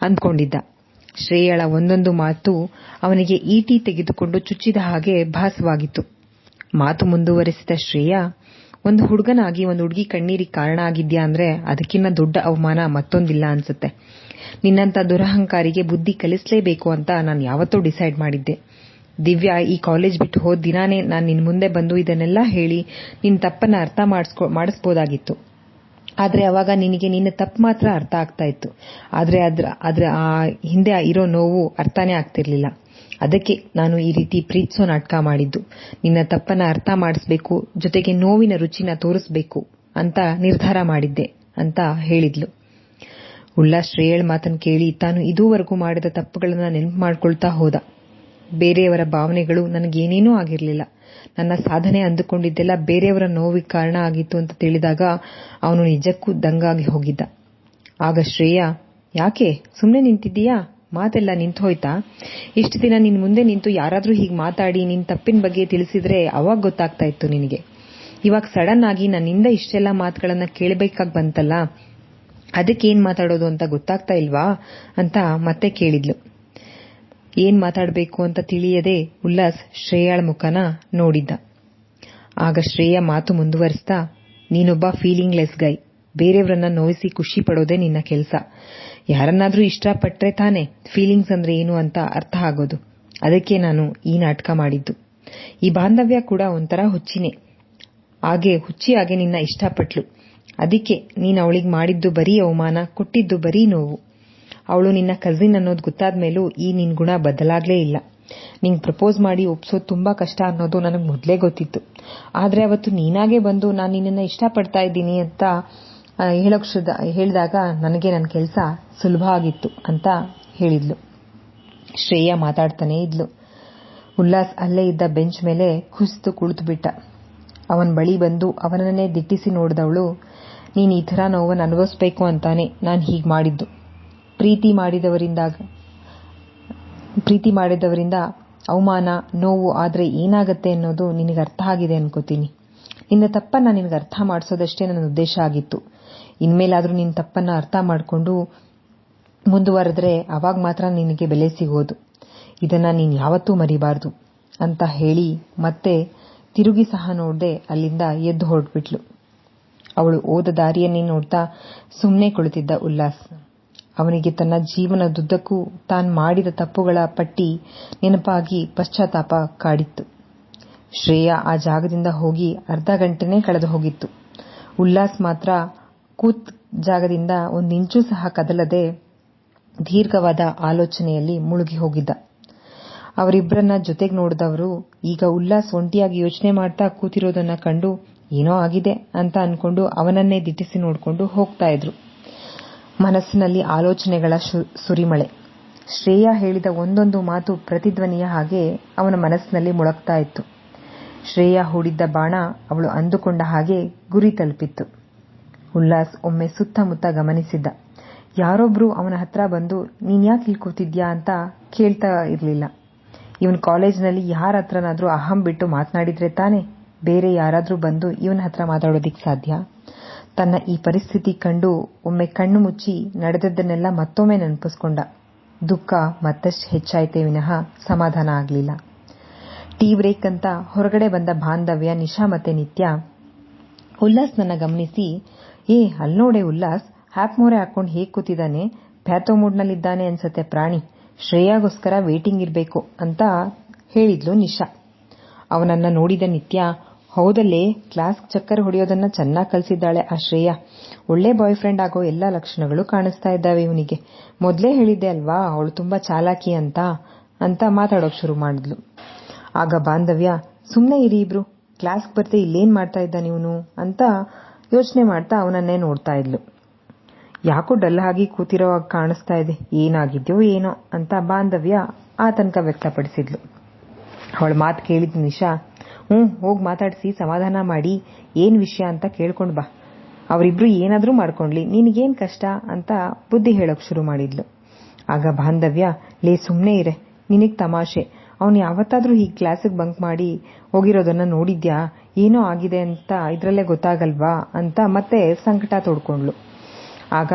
ಅಂದ್ಕೊಂಡಿದ್ದ. ಶ್ರೇಯಳ ಒಂದೊಂದು ಮಾತು ಅವನಿಗೆ ಈಟಿ ತೆಗೆದುಕೊಂಡು ಚುಚ್ಚಿದ ಹಾಗೆ ಭಾಸವಾಗಿತ್ತು. ಮಾತು ಮುಂದುವರೆಸಿದ ಶ್ರೇಯಾ, ಒಂದು ಹುಡುಗನಾಗಿ ಒಂದು ಹುಡುಗಿ ಕಣ್ಣೀರಿಗೆ ಕಾರಣ ಆಗಿದ್ಯಾ ಅಂದ್ರೆ ಅದಕ್ಕಿಂತ ದೊಡ್ಡ ಅವಮಾನ ಮತ್ತೊಂದಿಲ್ಲ ಅನ್ಸುತ್ತೆ. ನಿನ್ನಂತ ದುರಹಂಕಾರಿಗೆ ಬುದ್ಧಿ ಕಲಿಸ್ಲೇಬೇಕು ಅಂತ ನಾನು ಯಾವತ್ತೂ ಡಿಸೈಡ್ ಮಾಡಿದ್ದೆ. ದಿವ್ಯಾ, ಈ ಕಾಲೇಜ್ ಬಿಟ್ಟು ಹೋದ ದಿನಾನೇ ನಾನು ನಿನ್ ಮುಂದೆ ಬಂದು ಇದನ್ನೆಲ್ಲ ಹೇಳಿ ನಿನ್ ತಪ್ಪನ್ನ ಅರ್ಥ ಮಾಡಿಸ್ಬೋದಾಗಿತ್ತು. ಆದ್ರೆ ಅವಾಗ ನಿನಗೆ ನಿನ್ನ ತಪ್ಪು ಮಾತ್ರ ಅರ್ಥ ಆಗ್ತಾ ಇತ್ತು. ಆದ್ರೆ ಆ ಹಿಂದೆ ಇರೋ ನೋವು ಅರ್ಥನೇ ಆಗ್ತಿರ್ಲಿಲ್ಲ. ಅದಕ್ಕೆ ನಾನು ಈ ರೀತಿ ಪ್ರೀತಿಸೋ ನಾಟಕ ಮಾಡಿದ್ದು. ನಿನ್ನ ತಪ್ಪನ್ನ ಅರ್ಥ ಮಾಡಿಸ್ಬೇಕು, ಜೊತೆಗೆ ನೋವಿನ ರುಚಿನ ತೋರಿಸ್ಬೇಕು ಅಂತ ನಿರ್ಧಾರ ಮಾಡಿದ್ದೆ ಅಂತ ಹೇಳಿದ್ಲು. ಉಲ್ಲಾ ಶ್ರೇಯಳ್ ಮಾತನ್ನು ಕೇಳಿ ತಾನು ಇದುವರೆಗೂ ಮಾಡಿದ ತಪ್ಪುಗಳನ್ನ ನೆನಪು ಮಾಡ್ಕೊಳ್ತಾ ಹೋದ. ಬೇರೆಯವರ ಭಾವನೆಗಳು ನನಗೇನೇನೂ ಆಗಿರಲಿಲ್ಲ. ನನ್ನ ಸಾಧನೆ ಅಂದುಕೊಂಡಿದ್ದೆಲ್ಲ ಬೇರೆಯವರ ನೋವಿಗೆ ಕಾರಣ ಆಗಿತ್ತು ಅಂತ ತಿಳಿದಾಗ ಅವನು ನಿಜಕ್ಕೂ ದಂಗಾಗಿ ಹೋಗಿದ್ದ. ಆಗ ಶ್ರೇಯ, ಯಾಕೆ? ಸುಮ್ಮನೆ ನಿಂತಿದ್ದೀಯಾ? ಮಾತೆಲ್ಲ ನಿಂತು ಹೋಯ್ತಾ? ಇಷ್ಟು ದಿನ ನಿನ್ ಮುಂದೆ ನಿಂತು ಯಾರಾದ್ರೂ ಹೀಗೆ ಮಾತಾಡಿ ನಿನ್ ತಪ್ಪಿನ ಬಗ್ಗೆ ತಿಳಿಸಿದ್ರೆ ಅವಾಗ ಗೊತ್ತಾಗ್ತಾ ಇತ್ತು ನಿನಗೆ. ಇವಾಗ ಸಡನ್ ಆಗಿ ನನ್ನಿಂದ ಇಷ್ಟೆಲ್ಲ ಮಾತುಗಳನ್ನ ಕೇಳಬೇಕಾಗಿ ಬಂತಲ್ಲ ಅದಕ್ಕೇನ್ ಮಾತಾಡೋದು ಅಂತ ಗೊತ್ತಾಗ್ತಾ ಇಲ್ವಾ ಅಂತ ಮತ್ತೆ ಕೇಳಿದ್ಲು. ಏನ್ ಮಾತಾಡಬೇಕು ಅಂತ ತಿಳಿಯದೆ ಉಲ್ಲಾಸ್ ಶ್ರೇಯಾಳ ಮುಖನ ನೋಡಿದ್ದ. ಆಗ ಶ್ರೇಯ ಮಾತು ಮುಂದುವರಿಸ್ತಾ, ನೀನೊಬ್ಬ ಫೀಲಿಂಗ್ಲೆಸ್ ಗೈ ಬೇರೆಯವರನ್ನ ನೋಯಿಸಿ ಖುಷಿ ಪಡೋದೇ ನಿನ್ನ ಕೆಲಸ. ಯಾರನ್ನಾದ್ರೂ ಇಷ್ಟಪಟ್ಟರೆ ತಾನೆ ಫೀಲಿಂಗ್ಸ್ ಅಂದ್ರೆ ಏನು ಅಂತ ಅರ್ಥ ಆಗೋದು. ಅದಕ್ಕೆ ನಾನು ಈ ನಾಟಕ ಮಾಡಿದ್ದು. ಈ ಬಾಂಧವ್ಯ ಕೂಡ ಒಂಥರ ಹುಚ್ಚಿನೇ. ಹಾಗೆ ಹುಚ್ಚಿಯಾಗೆ ನಿನ್ನ ಇಷ್ಟಪಟ್ಲು. ಅದಕ್ಕೆ ನೀನು ಅವಳಿಗೆ ಮಾಡಿದ್ದು ಬರೀ ಅವಮಾನ, ಕೊಟ್ಟಿದ್ದು ಬರೀ ನೋವು. ಅವಳು ನಿನ್ನ ಕಸಿನ್ ಅನ್ನೋದು ಗೊತ್ತಾದ ಮೇಲೂ ಈ ನಿನ್ ಗುಣ ಬದಲಾಗ್ಲೇ ಇಲ್ಲ. ನಿಂಗೆ ಪ್ರಪೋಸ್ ಮಾಡಿ ಒಪ್ಸೋದು ತುಂಬಾ ಕಷ್ಟ ಅನ್ನೋದು ನನಗೆ ಮೊದಲೇ ಗೊತ್ತಿತ್ತು. ಆದ್ರೆ ಅವತ್ತು ನೀನಾಗೆ ಬಂದು ನಾನು ನಿನ್ನನ್ನು ಇಷ್ಟಪಡ್ತಾ ಇದ್ದೀನಿ ಅಂತ ಹೇಳೋಕ್ ಹೇಳಿದಾಗ ನನಗೆ ನನ್ನ ಕೆಲಸ ಸುಲಭ ಆಗಿತ್ತು ಅಂತ ಹೇಳಿದ್ಲು. ಶ್ರೇಯ ಮಾತಾಡ್ತಾನೆ ಇದ್ಲು. ಉಲ್ಲಾಸ್ ಅಲ್ಲೇ ಇದ್ದ ಬೆಂಚ್ ಮೇಲೆ ಕುಸಿದು ಕುಳಿತು ಬಿಟ್ಟ ಅವನ ಬಳಿ ಬಂದು ಅವನನ್ನೇ ದಿಟ್ಟಿಸಿ ನೋಡಿದವಳು, ನೀನು ಈ ಥರ ನೋವನ್ನು ಅನುಭವಿಸ್ಬೇಕು ಅಂತಾನೆ ನಾನು ಹೀಗೆ ಮಾಡಿದ್ದು. ಪ್ರೀತಿ ಮಾಡಿದವರಿಂದ ಪ್ರೀತಿ ಮಾಡಿದವರಿಂದ ಅವಮಾನ, ನೋವು ಆದ್ರೆ ಏನಾಗತ್ತೆ ಅನ್ನೋದು ನಿನಗೆ ಅರ್ಥ ಆಗಿದೆ ಅನ್ಕೋತೀನಿ. ನಿನ್ನ ತಪ್ಪನ್ನ ನಿನಗೆ ಅರ್ಥ ಮಾಡಿಸೋದಷ್ಟೇ ನನ್ನ ಉದ್ದೇಶ ಆಗಿತ್ತು. ಇನ್ಮೇಲಾದ್ರೂ ನಿನ್ನ ತಪ್ಪನ್ನ ಅರ್ಥ ಮಾಡ್ಕೊಂಡು ಮುಂದುವರೆದ್ರೆ ಅವಾಗ ಮಾತ್ರ ನಿನಗೆ ಬೆಲೆ ಸಿಗೋದು. ಇದನ್ನ ನೀನ್ ಯಾವತ್ತೂ ಮರಿಬಾರ್ದು ಅಂತ ಹೇಳಿ ಮತ್ತೆ ತಿರುಗಿ ಸಹ ನೋಡದೆ ಅಲ್ಲಿಂದ ಎದ್ದು ಹೊರಟ್ಬಿಟ್ಲು. ಅವಳು ಓದ ದಾರಿಯನ್ನೇ ನೋಡ್ತಾ ಸುಮ್ಮನೆ ಕುಳಿತಿದ್ದ ಉಲ್ಲಾಸ್. ಅವನಿಗೆ ತನ್ನ ಜೀವನದುದ್ದಕ್ಕೂ ತಾನು ಮಾಡಿದ ತಪ್ಪುಗಳ ಪಟ್ಟಿ ನೆನಪಾಗಿ ಪಶ್ಚಾತ್ತಾಪ ಕಾಡಿತ್ತು. ಶ್ರೇಯಾ ಆ ಜಾಗದಿಂದ ಹೋಗಿ ಅರ್ಧ ಗಂಟೆನೇ ಕಳೆದು ಹೋಗಿತ್ತು. ಉಲ್ಲಾಸ್ ಮಾತ್ರ ಕೂತ್ ಜಾಗದಿಂದ ಒಂದಿಂಚೂ ಸಹ ಕದಲದೆ ದೀರ್ಘವಾದ ಆಲೋಚನೆಯಲ್ಲಿ ಮುಳುಗಿ ಹೋಗಿದ್ದ. ಅವರಿಬ್ಬರನ್ನ ಜೊತೆಗೆ ನೋಡಿದವರು, ಈಗ ಉಲ್ಲಾಸ್ ಒಂಟಿಯಾಗಿ ಯೋಚನೆ ಮಾಡ್ತಾ ಕೂತಿರೋದನ್ನ ಕಂಡು ಏನೋ ಆಗಿದೆ ಅಂತ ಅನ್ಕೊಂಡು ಅವನನ್ನೇ ದಿಟ್ಟಿಸಿ ನೋಡಿಕೊಂಡು ಹೋಗ್ತಾ ಇದ್ರು. ಮನಸ್ಸಿನಲ್ಲಿ ಆಲೋಚನೆಗಳ ಸುರಿಮಳೆ. ಶ್ರೇಯ ಹೇಳಿದ ಒಂದೊಂದು ಮಾತು ಪ್ರತಿಧ್ವನಿಯ ಹಾಗೆ ಅವನ ಮನಸ್ಸಿನಲ್ಲಿ ಮುಳಗ್ತಾ ಇತ್ತು. ಶ್ರೇಯ ಹೂಡಿದ್ದ ಬಾಣ ಅವಳು ಅಂದುಕೊಂಡ ಹಾಗೆ ಗುರಿ ತಲುಪಿತ್ತು. ಉಲ್ಲಾಸ್ ಒಮ್ಮೆ ಸುತ್ತಮುತ್ತ ಗಮನಿಸಿದ್ದ. ಯಾರೊಬ್ರು ಅವನ ಹತ್ರ ಬಂದು, ನೀನ್ ಯಾಕೆ ಇಲ್ಲಿ ಕೂತಿದ್ಯಾ? ಅಂತ ಕೇಳ್ತಾ ಇರ್ಲಿಲ್ಲ. ಇವನ್ ಕಾಲೇಜ್ನಲ್ಲಿ ಯಾರ ಹತ್ರನಾದ್ರೂ ಅಹಂ ಬಿಟ್ಟು ಮಾತನಾಡಿದ್ರೆ ತಾನೆ ಬೇರೆ ಯಾರಾದ್ರೂ ಬಂದು ಇವನ ಹತ್ರ ಮಾತಾಡೋದಿಕ್ ಸಾಧ್ಯ? ತನ್ನ ಈ ಪರಿಸ್ಥಿತಿ ಕಂಡು ಒಮ್ಮೆ ಕಣ್ಣು ಮುಚ್ಚಿ ನಡೆದದ್ದನ್ನೆಲ್ಲ ಮತ್ತೊಮ್ಮೆ ನೆನಪಿಸ್ಕೊಂಡ. ದುಃಖ ಮತ್ತಷ್ಟು ಹೆಚ್ಚಾಯ್ತೇ ವಿನಃ ಸಮಾಧಾನ ಆಗ್ಲಿಲ್ಲ. ಟೀ ಬ್ರೇಕ್ ಅಂತ ಹೊರಗಡೆ ಬಂದ ಬಾಂಧವ್ಯ ನಿಶಾ ಮತ್ತೆ ನಿತ್ಯ ಉಲ್ಲಾಸ್ ನನ್ನ ಗಮನಿಸಿ, ಏ, ಅಲ್ನೋಡೆ ಉಲ್ಲಾಸ್ ಹ್ಯಾಪ್ ಮೋರೆ ಹಾಕೊಂಡು ಹೇಗೆ ಕೂತಿದ್ದಾನೆ ಪ್ಯಾಥೋ ಮೂಡ್ನಲ್ಲಿದ್ದಾನೆ ಅನ್ಸತ್ತೆ ಪ್ರಾಣಿ. ಶ್ರೇಯಾಗೋಸ್ಕರ ವೇಟಿಂಗ್ ಇರಬೇಕು ಅಂತ ಹೇಳಿದ್ಲು ನಿಶಾ. ಅವನನ್ನ ನೋಡಿದ ನಿತ್ಯ, ಹೌದಲ್ಲೇ, ಕ್ಲಾಸ್ ಚಕ್ಕರ್ ಹೊಡೆಯೋದನ್ನ ಚೆನ್ನಾಗಿ ಕಲಿಸಿದ್ದಾಳೆ ಆ ಶ್ರೇಯ. ಒಳ್ಳೆ ಬಾಯ್ ಫ್ರೆಂಡ್ ಆಗೋ ಎಲ್ಲ ಲಕ್ಷಣಗಳು ಕಾಣಿಸ್ತಾ ಇದ್ದಾವೆ ಇವನಿಗೆ. ಮೊದಲೇ ಹೇಳಿದ್ದೆ ಅಲ್ವಾ, ಅವಳು ತುಂಬಾ ಚಾಲಾಕಿ ಅಂತ ಅಂತ ಮಾತಾಡೋಕ್ ಶುರು ಮಾಡಿದ್ಲು. ಆಗ ಬಾಂಧವ್ಯ ಸುಮ್ಮನೆ ಇರಿ ಇಬ್ರು ಕ್ಲಾಸ್ಗೆ ಬರ್ತೇ ಇಲ್ಲೇನ್ ಮಾಡ್ತಾ ಇದ್ದಾನೆ ಇವನು ಅಂತ ಯೋಚನೆ ಮಾಡ್ತಾ ಅವನನ್ನೇ ನೋಡ್ತಾ ಇದ್ಲು. ಯಾಕೋ ಡಲ್ ಆಗಿ ಕೂತಿರೋ ಕಾಣಿಸ್ತಾ ಇದೆ, ಏನಾಗಿದ್ಯೋ ಏನೋ ಅಂತ ಬಾಂಧವ್ಯ ಆತಂಕ ವ್ಯಕ್ತಪಡಿಸಿದ್ಲು. ಅವಳ ಮಾತು ಕೇಳಿದ ನಿಶಾ ಹ್ಞೂ ಹೋಗಿ ಮಾತಾಡಿಸಿ, ಸಮಾಧಾನ ಮಾಡಿ, ಏನ್ ವಿಷಯ ಅಂತ ಕೇಳ್ಕೊಂಡ್ ಬಾ. ಅವರಿಬ್ರು ಏನಾದ್ರೂ ಮಾಡ್ಕೊಂಡ್ಲಿ, ನಿನಗೇನ್ ಕಷ್ಟ ಅಂತ ಬುದ್ಧಿ ಹೇಳೋಕ್ ಶುರು ಮಾಡಿದ್ಲು. ಆಗ ಬಾಂಧವ್ಯ, ಲೇ ಸುಮ್ನೆ ಇರೆ, ನಿನಗ್ ತಮಾಷೆ ಅವನು ಯಾವತ್ತಾದ್ರೂ ಹೀಗೆ ಕ್ಲಾಸಿಗೆ ಬಂಕ್ ಮಾಡಿ ಹೋಗಿರೋದನ್ನ ನೋಡಿದ್ಯಾ? ಏನೋ ಆಗಿದೆ ಅಂತ ಇದ್ರಲ್ಲೇ ಗೊತ್ತಾಗಲ್ವಾ? ಅಂತ ಮತ್ತೆ ಸಂಕಟ ತೋಡ್ಕೊಂಡ್ಲು ಆಗ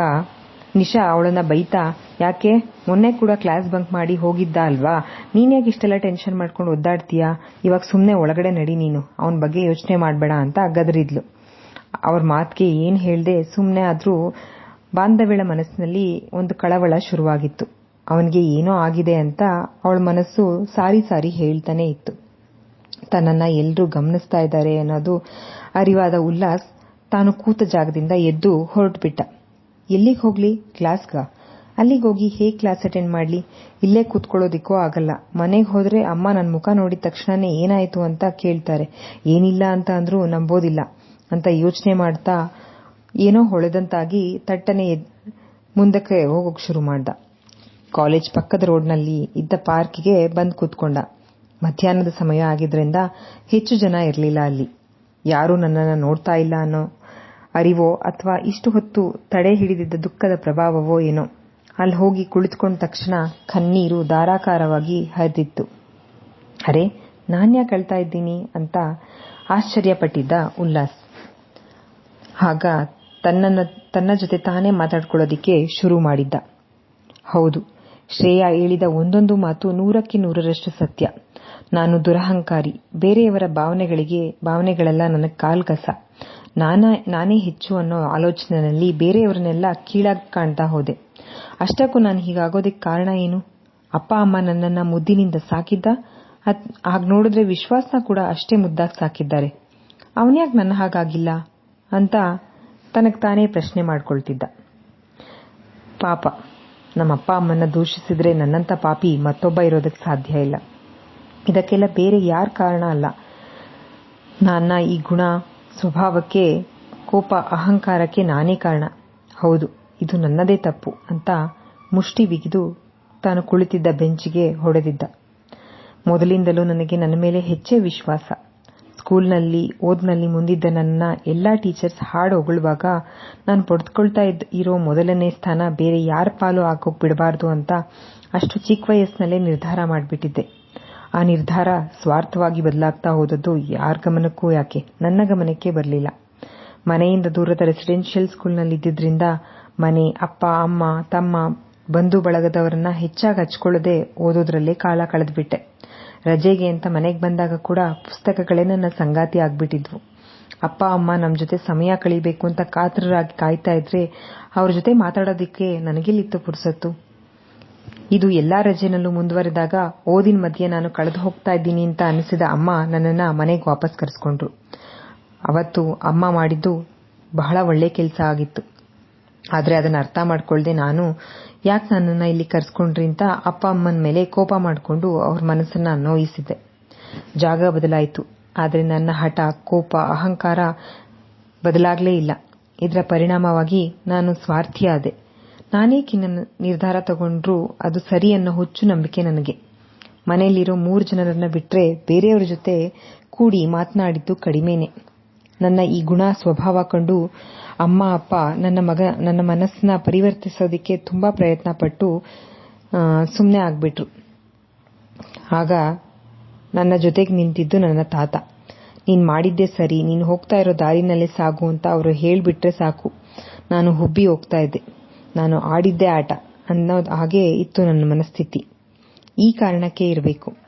ನಿಶಾ ಅವಳನ್ನ ಬೈತಾ, ಯಾಕೆ? ಮೊನ್ನೆ ಕೂಡ ಕ್ಲಾಸ್ ಬಂಕ್ ಮಾಡಿ ಹೋಗಿದ್ದ ಅಲ್ವಾ? ನೀನ್ಯಾಕೆ ಇಷ್ಟೆಲ್ಲ ಟೆನ್ಷನ್ ಮಾಡ್ಕೊಂಡು ಒದ್ದಾಡ್ತೀಯಾ? ಇವಾಗ ಸುಮ್ನೆ ಒಳಗಡೆ ನಡಿ ನೀನು. ಅವನ ಬಗ್ಗೆ ಯೋಚನೆ ಮಾಡಬೇಡ ಅಂತ ಗದರಿದ್ಲು. ಅವ್ರ ಮಾತ್ಗೆ ಏನ್ ಹೇಳ್ದೆ ಸುಮ್ನೆ ಆದ್ರೂ ಬಾಂಧವ್ಯಳ ಮನಸ್ಸಿನಲ್ಲಿ ಒಂದು ಕಳವಳ ಶುರುವಾಗಿತ್ತು. ಅವನಿಗೆ ಏನೋ ಆಗಿದೆ ಅಂತ ಅವಳ ಮನಸ್ಸು ಸಾರಿ ಸಾರಿ ಹೇಳ್ತಾನೆ ಇತ್ತು. ತನ್ನನ್ನ ಎಲ್ಲರೂ ಗಮನಿಸ್ತಾ ಇದ್ದಾರೆ ಅನ್ನೋದು ಅರಿವಾದ ಉಲ್ಲಾಸ್ ತಾನು ಕೂತ ಜಾಗದಿಂದ ಎದ್ದು ಹೊರಟ್ಬಿಟ್ಟ. ಎಲ್ಲಿಗೆ ಹೋಗ್ಲಿ? ಕ್ಲಾಸ್ಗ? ಅಲ್ಲಿಗೆ ಹೋಗಿ ಹೇಗೆ ಕ್ಲಾಸ್ ಅಟೆಂಡ್ ಮಾಡ್ಲಿ? ಇಲ್ಲೇ ಕೂತ್ಕೊಳ್ಳೋದಿಕ್ಕೂ ಆಗಲ್ಲ. ಮನೆಗೆ ಹೋದ್ರೆ ಅಮ್ಮ ನನ್ನ ಮುಖ ನೋಡಿದ ತಕ್ಷಣನೇ ಏನಾಯ್ತು ಅಂತ ಕೇಳ್ತಾರೆ. ಏನಿಲ್ಲ ಅಂತ ಅಂದ್ರೂ ನಂಬೋದಿಲ್ಲ ಅಂತ ಯೋಚನೆ ಮಾಡ್ತಾ ಏನೋ ಹೊಳೆದಂತಾಗಿ ತಟ್ಟನೆ ಮುಂದಕ್ಕೆ ಹೋಗೋಕೆ ಶುರು ಮಾಡ್ದ. ಕಾಲೇಜ್ ಪಕ್ಕದ ರೋಡ್ನಲ್ಲಿ ಇದ್ದ ಪಾರ್ಕಿಗೆ ಬಂದು ಕೂತ್ಕೊಂಡ. ಮಧ್ಯಾಹ್ನದ ಸಮಯ ಆಗಿದ್ರಿಂದ ಹೆಚ್ಚು ಜನ ಇರಲಿಲ್ಲ ಅಲ್ಲಿ. ಯಾರೂ ನನ್ನನ್ನು ನೋಡ್ತಾ ಇಲ್ಲ ಅನ್ನೋ ಅರಿವೋ ಅಥವಾ ಇಷ್ಟು ಹೊತ್ತು ತಡೆ ಹಿಡಿದಿದ್ದ ದುಃಖದ ಪ್ರಭಾವವೋ ಏನೋ. ಅಲ್ಲಿ ಹೋಗಿ ಕುಳಿತುಕೊಂಡ ತಕ್ಷಣ ಕಣ್ಣೀರು ಧಾರಾಕಾರವಾಗಿ ಹರಿದಿತ್ತು. ಅರೆ ನಾನ್ಯಾಕೆ ಅಳ್ತಾ ಇದ್ದೀನಿ? ಅಂತ ಆಶ್ಚರ್ಯಪಟ್ಟಿದ್ದ ಉಲ್ಲಾಸ್. ಆಗ ತನ್ನನ್ನ, ತನ್ನ ಜೊತೆ ತಾನೇ ಮಾತಾಡ್ಕೊಳ್ಳೋದಿಕ್ಕೆ ಶುರು ಮಾಡಿದ್ದ. ಹೌದು ಶ್ರೇಯಾ ಹೇಳಿದ ಒಂದೊಂದು ಮಾತು ನೂರಕ್ಕೆ ನೂರರಷ್ಟು ಸತ್ಯ. ನಾನು ದುರಹಂಕಾರಿ. ಬೇರೆಯವರ ಭಾವನೆಗಳಿಗೆ, ಭಾವನೆಗಳೆಲ್ಲ ನನಗೆ ಕಾಲ್ಕಸ. ನಾನೇ ಹೆಚ್ಚು ಅನ್ನೋ ಆಲೋಚನೆಯಲ್ಲಿ ಬೇರೆಯವರನ್ನೆಲ್ಲ ಕೀಳಾಗಿ ಕಾಣ್ತಾ ಹೋದೆ. ಅಷ್ಟಕ್ಕೂ ನಾನು ಹೀಗಾಗೋದಕ್ಕೆ ಕಾರಣ ಏನು? ಅಪ್ಪ, ಅಮ್ಮ ನನ್ನನ್ನ ಮುದ್ದಿನಿಂದ ಸಾಕಿದ್ದ? ಹಾಗೆ ನೋಡಿದ್ರೆ ವಿಶ್ವಾಸನ ಕೂಡ ಅಷ್ಟೇ ಮುದ್ದಾಗಿ ಸಾಕಿದ್ದಾರೆ. ಅವನ್ಯಾಕ್ ನನ್ನ ಹಾಗಾಗಿಲ್ಲ? ಅಂತ ತನಗ್ ತಾನೇ ಪ್ರಶ್ನೆ ಮಾಡ್ಕೊಳ್ತಿದ್ದ. ಪಾಪ. ನಮ್ಮ ಅಪ್ಪ ಅಮ್ಮನ್ನ ದೂಷಿಸಿದ್ರೆ ನನ್ನಂತ ಪಾಪಿ ಮತ್ತೊಬ್ಬ ಇರೋದಕ್ಕೆ ಸಾಧ್ಯ ಇಲ್ಲ. ಇದಕ್ಕೆಲ್ಲ ಬೇರೆ ಯಾರ ಕಾರಣ ಅಲ್ಲ. ನನ್ನ ಈ ಗುಣ ಸ್ವಭಾವಕ್ಕೆ, ಕೋಪ, ಅಹಂಕಾರಕ್ಕೆ ನಾನೇ ಕಾರಣ. ಹೌದು, ಇದು ನನ್ನದೇ ತಪ್ಪು ಅಂತ ಮುಷ್ಟಿ ಬಿಗಿದು ತಾನು ಕುಳಿತಿದ್ದ ಬೆಂಚಿಗೆ ಹೊಡೆದಿದ್ದ. ಮೊದಲಿಂದಲೂ ನನಗೆ ನನ್ನ ಮೇಲೆ ಹೆಚ್ಚೇ ವಿಶ್ವಾಸ. ಸ್ಕೂಲ್ನಲ್ಲಿ ಓದ್ನಲ್ಲಿ ಮುಂದಿದ್ದ ನನ್ನ ಎಲ್ಲಾ ಟೀಚರ್ಸ್ ಹಾಡು ಹೊಗಳುವಾಗ ನಾನು ಪಡೆದುಕೊಳ್ತಾ ಇರೋ ಮೊದಲನೇ ಸ್ಥಾನ ಬೇರೆ ಯಾರ ಪಾಲು ಆಗೋಕ್ ಬಿಡಬಾರ್ದು ಅಂತ ಅಷ್ಟು ಚಿಕ್ಕ ವಯಸ್ಸಿನಲ್ಲೇ ನಿರ್ಧಾರ ಮಾಡ್ಬಿಟ್ಟಿದ್ದೆ. ಆ ನಿರ್ಧಾರ ಸ್ವಾರ್ಥವಾಗಿ ಬದಲಾಗ್ತಾ ಹೋದದ್ದು ಯಾರ ಗಮನಕ್ಕೂ ಯಾಕೆ? ನನ್ನ ಗಮನಕ್ಕೆ ಬರಲಿಲ್ಲ. ಮನೆಯಿಂದ ದೂರದ ರೆಸಿಡೆನ್ಷಿಯಲ್ ಸ್ಕೂಲ್ನಲ್ಲಿದ್ದಿದ್ರಿಂದ ಮನೆ, ಅಪ್ಪ, ಅಮ್ಮ, ತಮ್ಮ, ಬಂಧು ಬಳಗದವರನ್ನ ಹೆಚ್ಚಾಗಿ ಹಚ್ಚಿಕೊಳ್ಳದೆ ಓದೋದ್ರಲ್ಲೇ ಕಾಲ ಕಳೆದ್ಬಿಟ್ಟೆ. ರಜೆಗೆ ಅಂತ ಮನೆಗೆ ಬಂದಾಗ ಕೂಡ ಪುಸ್ತಕಗಳೇ ನನ್ನ ಸಂಗಾತಿ ಆಗ್ಬಿಟ್ಟಿದ್ವು. ಅಪ್ಪ, ಅಮ್ಮ ನಮ್ಮ ಜೊತೆ ಸಮಯ ಕಳೀಬೇಕು ಅಂತ ಕಾತರರಾಗಿ ಕಾಯ್ತಾ ಇದ್ರೆ ಅವ್ರ ಜೊತೆ ಮಾತಾಡೋದಿಕ್ಕೆ ನನಗೆಲ್ಲಿತ್ತು ಪುರ್ಸತ್ತು. ಇದು ಎಲ್ಲಾ ರಜೆನಲ್ಲೂ ಮುಂದುವರೆದಾಗ ಓದಿನ ಮಧ್ಯೆ ನಾನು ಕಳೆದು ಹೋಗ್ತಾ ಇದ್ದೀನಿ ಅಂತ ಅನಿಸಿದ ಅಮ್ಮ ನನ್ನನ್ನ ಮನೆಗೆ ವಾಪಸ್ ಕರೆಸ್ಕೊಂಡ್ರು. ಅವತ್ತು ಅಮ್ಮ ಮಾಡಿದ್ದು ಬಹಳ ಒಳ್ಳೆ ಕೆಲಸ ಆಗಿತ್ತು. ಆದ್ರೆ ಅದನ್ನ ಅರ್ಥ ಮಾಡ್ಕೊಳ್ದೆ ನಾನು ಯಾಕೆ ನನ್ನನ್ನ ಇಲ್ಲಿ ಕರೆಸ್ಕೊಂಡ್ರಿ ಅಂತ ಅಪ್ಪ ಅಮ್ಮನ ಮೇಲೆ ಕೋಪ ಮಾಡಿಕೊಂಡು ಅವ್ರ ಮನಸ್ಸನ್ನ ನೋಯಿಸಿದ್ದೆ ಜಾಗ ಬದಲಾಯಿತು. ಆದರೆ ನನ್ನ ಹಠ, ಕೋಪ, ಅಹಂಕಾರ ಬದಲಾಗಲೇ ಇಲ್ಲ. ಇದರ ಪರಿಣಾಮವಾಗಿ ನಾನು ಸ್ವಾರ್ಥಿಯಾದೆ. ನಾನೇಕಿನ್ನ ನಿರ್ಧಾರ ತಗೊಂಡ್ರೂ ಅದು ಸರಿ ಅನ್ನೋ ಹುಚ್ಚು ನಂಬಿಕೆ ನನಗೆ. ಮನೆಯಲ್ಲಿರೋ ಮೂರು ಜನರನ್ನ ಬಿಟ್ರೆ ಬೇರೆಯವ್ರ ಜೊತೆ ಕೂಡಿ ಮಾತನಾಡಿದ್ದು ಕಡಿಮೆನೆ. ನನ್ನ ಈ ಗುಣ ಸ್ವಭಾವ ಕಂಡು ಅಮ್ಮ, ಅಪ್ಪ ನನ್ನ ಮಗ, ನನ್ನ ಮನಸ್ಸನ್ನ ಪರಿವರ್ತಿಸೋದಕ್ಕೆ ತುಂಬಾ ಪ್ರಯತ್ನ ಪಟ್ಟು ಸುಮ್ಮನೆ ಆಗ್ಬಿಟ್ರು. ಆಗ ನನ್ನ ಜೊತೆಗೆ ನಿಂತಿದ್ದು ನನ್ನ ತಾತ. ನೀನ್ ಮಾಡಿದ್ದೆ ಸರಿ, ನೀನ್ ಹೋಗ್ತಾ ಇರೋ ದಾರಿನಲ್ಲೇ ಸಾಗು ಅಂತ ಅವರು ಹೇಳ್ಬಿಟ್ರೆ ಸಾಕು. ನಾನು ಹುಬ್ಬಿ ಹೋಗ್ತಾ ಇದ್ದೆ. ನಾನು ಆಡಿದ್ದೆ ಆಟ ಅನ್ನೋದು ಹಾಗೆ ಇತ್ತು ನನ್ನ ಮನಸ್ಥಿತಿ. ಈ ಕಾರಣಕ್ಕೆ ಇರಬೇಕು.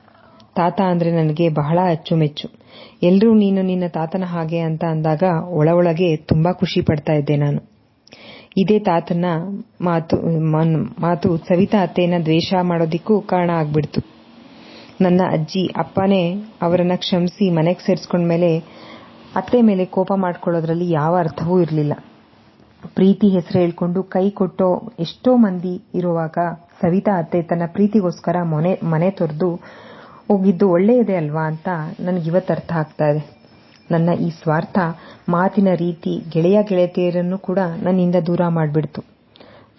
ತಾತ ಅಂದ್ರೆ ನನಗೆ ಬಹಳ ಅಚ್ಚುಮೆಚ್ಚು. ಎಲ್ಲರೂ ನೀನು ನಿನ್ನ ತಾತನ ಹಾಗೆ ಅಂತ ಅಂದಾಗ ಒಳ ಒಳಗೆ ತುಂಬಾ ಖುಷಿ ಪಡ್ತಾ ಇದ್ದೆ ನಾನು. ಇದೇ ತಾತನ ಮಾತು ಮಾತು ಸವಿತಾ ಅತ್ತೆಯನ್ನ ದ್ವೇಷ ಮಾಡೋದಿಕ್ಕೂ ಕಾರಣ ಆಗ್ಬಿಡ್ತು. ನನ್ನ ಅಜ್ಜಿ, ಅಪ್ಪನೇ ಅವರನ್ನ ಕ್ಷಮಿಸಿ ಮನೆಗೆ ಸೇರಿಸ್ಕೊಂಡ್ಮೇಲೆ ಅತ್ತೆ ಮೇಲೆ ಕೋಪ ಮಾಡ್ಕೊಳ್ಳೋದ್ರಲ್ಲಿ ಯಾವ ಅರ್ಥವೂ ಇರಲಿಲ್ಲ. ಪ್ರೀತಿ ಹೆಸರು ಹೇಳ್ಕೊಂಡು ಕೈ ಕೊಟ್ಟೋ ಎಷ್ಟೋ ಮಂದಿ ಇರುವಾಗ ಸವಿತಾ ಅತ್ತೆ ತನ್ನ ಪ್ರೀತಿಗೋಸ್ಕರ ಮನೆ ಮನೆ ತೊರೆದು ಹೋಗಿದ್ದು ಒಳ್ಳೆಯದೇ ಅಲ್ವಾ ಅಂತ ನನಗಿವತ್ತು ಅರ್ಥ ಆಗ್ತಾ ಇದೆ. ನನ್ನ ಈ ಸ್ವಾರ್ಥ, ಮಾತಿನ ರೀತಿ ಗೆಳೆಯ ಗೆಳತಿಯರನ್ನು ಕೂಡ ನನ್ನಿಂದ ದೂರ ಮಾಡಿಬಿಡ್ತು.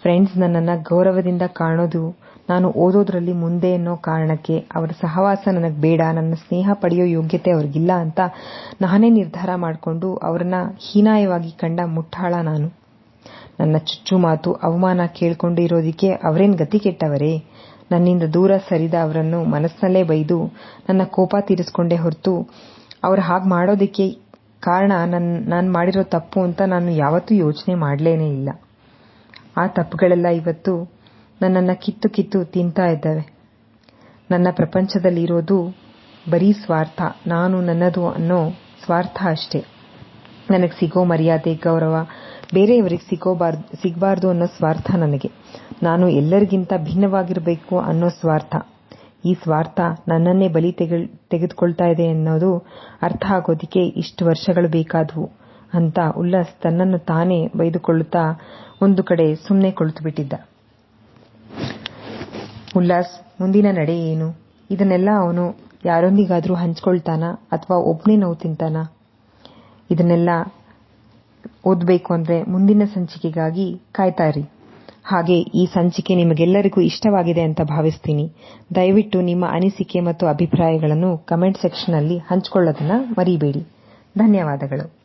ಫ್ರೆಂಡ್ಸ್ ನನ್ನನ್ನು ಗೌರವದಿಂದ ಕಾಣೋದು, ನಾನು ಓದೋದ್ರಲ್ಲಿ ಮುಂದೆ ಅನ್ನೋ ಕಾರಣಕ್ಕೆ ಅವರ ಸಹವಾಸ ನನಗೆ ಬೇಡ, ನನ್ನ ಸ್ನೇಹ ಪಡೆಯೋ ಯೋಗ್ಯತೆ ಅವ್ರಿಗಿಲ್ಲ ಅಂತ ನಾನೇ ನಿರ್ಧಾರ ಮಾಡಿಕೊಂಡು ಅವರನ್ನ ಹೀನಾಯವಾಗಿ ಕಂಡ ಮುಟ್ಟಾಳ ನಾನು. ನನ್ನ ಚುಚ್ಚು ಮಾತು, ಅವಮಾನ ಕೇಳ್ಕೊಂಡು ಇರೋದಕ್ಕೆ ಅವರೇನ್ ಗತಿ ಕೆಟ್ಟವರೇ? ನನ್ನಿಂದ ದೂರ ಸರಿದ ಅವರನ್ನು ಮನಸ್ಸಿನಲ್ಲೇ ಬೈದು ನನ್ನ ಕೋಪ ತೀರಿಸ್ಕೊಂಡೆ ಹೊರತು ಅವ್ರು ಹಾಗೆ ಮಾಡೋದಕ್ಕೆ ಕಾರಣ ನನ್ನ ನಾನು ಮಾಡಿರೋ ತಪ್ಪು ಅಂತ ನಾನು ಯಾವತ್ತೂ ಯೋಚನೆ ಮಾಡಲೇನೇ ಇಲ್ಲ. ಆ ತಪ್ಪುಗಳೆಲ್ಲ ಇವತ್ತು ನನ್ನನ್ನು ಕಿತ್ತು ಕಿತ್ತು ತಿಂತಾ ಇದ್ದಾವೆ. ನನ್ನ ಪ್ರಪಂಚದಲ್ಲಿ ಇರೋದು ಬರೀ ಸ್ವಾರ್ಥ, ನಾನು ನನ್ನದು ಅನ್ನೋ ಸ್ವಾರ್ಥ ಅಷ್ಟೇ. ನನಗೆ ಸಿಗೋ ಮರ್ಯಾದೆ, ಗೌರವ ಬೇರೆಯವರಿಗೆ ಸಿಗೋಬಾರ್ದು, ಸಿಗಬಾರ್ದು ಅನ್ನೋ ಸ್ವಾರ್ಥ ನನಗೆ. ನಾನು ಎಲ್ಲರಿಗಿಂತ ಭಿನ್ನವಾಗಿರಬೇಕು ಅನ್ನೋ ಸ್ವಾರ್ಥ. ಈ ಸ್ವಾರ್ಥ ನನ್ನನ್ನೇ ಬಲಿ ತೆಗೆದುಕೊಳ್ತಾ ಇದೆ ಅನ್ನೋದು ಅರ್ಥ ಆಗೋದಿಕ್ಕೆ ಇಷ್ಟು ವರ್ಷಗಳು ಬೇಕಾದವು ಅಂತ ಉಲ್ಲಾಸ್ ತನ್ನನ್ನು ತಾನೇ ಬೈದುಕೊಳ್ಳುತ್ತಾ ಒಂದು ಕಡೆ ಸುಮ್ಮನೆ ಕೊಳಿತು ಬಿಟ್ಟಿದ್ದ ಉಲ್ಲಾಸ್, ಮುಂದಿನ ನಡೆ ಏನು? ಇದನ್ನೆಲ್ಲ ಅವನು ಯಾರೊಂದಿಗಾದರೂ ಹಂಚ್ಕೊಳ್ತಾನಾ ಅಥವಾ ಒಬ್ನೇ ನೋವು ತಿಂತಾನ? ಇದನ್ನೆಲ್ಲ ಓದಬೇಕು ಅಂದ್ರೆ ಮುಂದಿನ ಸಂಚಿಕೆಗಾಗಿ ಕಾಯ್ತಾ ಇರಿ ಹಾಗೆ ಈ ಸಂಚಿಕೆ ನಿಮಗೆಲ್ಲರಿಗೂ ಇಷ್ಟವಾಗಿದೆ ಅಂತ ಭಾವಿಸ್ತೀನಿ. ದಯವಿಟ್ಟು ನಿಮ್ಮ ಅನಿಸಿಕೆ ಮತ್ತು ಅಭಿಪ್ರಾಯಗಳನ್ನು ಕಮೆಂಟ್ ಸೆಕ್ಷನ್ನಲ್ಲಿ ಹಂಚಿಕೊಳ್ಳೋದನ್ನ ಮರಿಬೇಡಿ. ಧನ್ಯವಾದಗಳು.